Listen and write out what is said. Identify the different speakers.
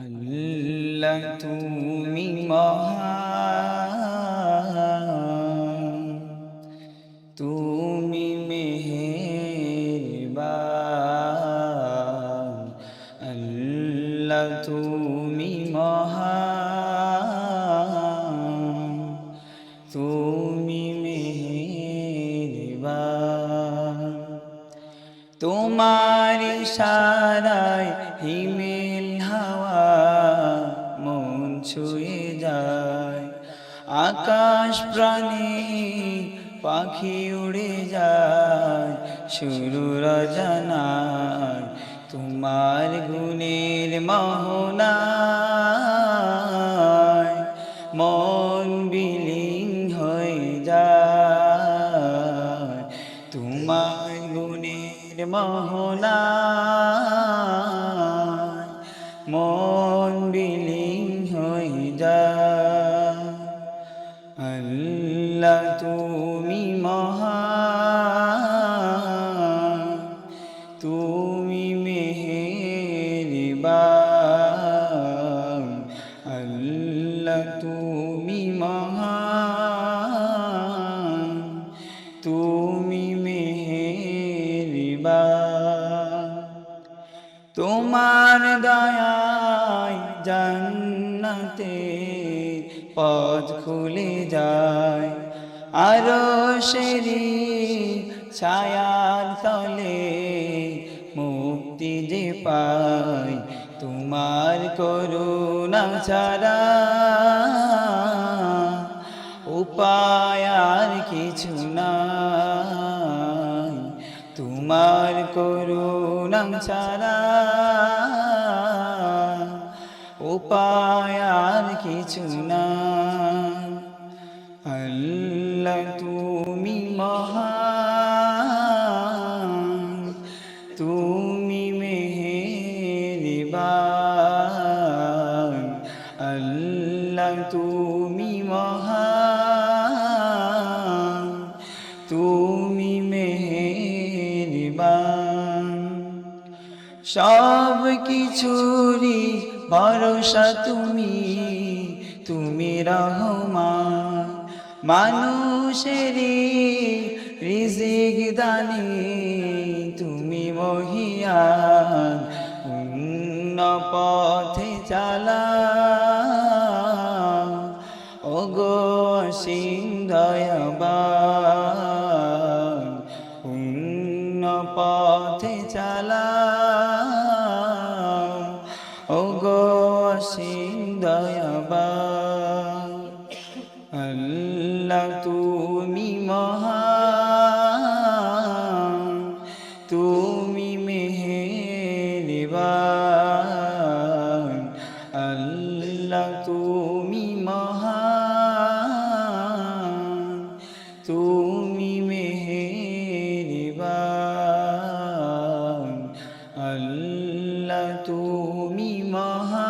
Speaker 1: আল্লাহ তুমি মহান তুমি মেহেরবান আল্লাহ তুমি মহান তুমি মেহেরবান তোমার ইশারায় হিমেল আকাশ প্রাণী পাখি উড়ে যায়, শুরু রজনায় তোমার গুণের মোহনায় মন বিলীন হয়ে যায়, তোমার গুণের মোহনায় মন বিলীন তুমি মহান, তুমি মেহেরবান, আল্লাহ তুমি মহান, তুমি মেহেরবান। তোমার দয়ায় জান্নাতে পথ খুলে যায়। আরও সেরি ছায়ার তলে মুক্তি যে পাই তোমার করুণা ছাড়া উপায় আর কিছু নাই। তোমার করুণা ছাড়া উপায় আর কিছু না আল্লাহ তুমি মহান, তুমি মেহেরবান, আল্লাহ তুমি মহান, তুমি মেহেরবান। সব কিছুরই ভরসা তুমি তুমি রহমান। মানুষেরই রিজিক দানি, তুমি মহিয়ান অন্য পথে চালা। ওগো অসীম দয়াবান অন্য পথে চালা। অসীম দয়াবান। আল্লাহ তুমি মহান তুমি মেহেরবান আল্লাহ তুমি মহান তুমি মেহেরবান আল্লাহ তুমি মহান।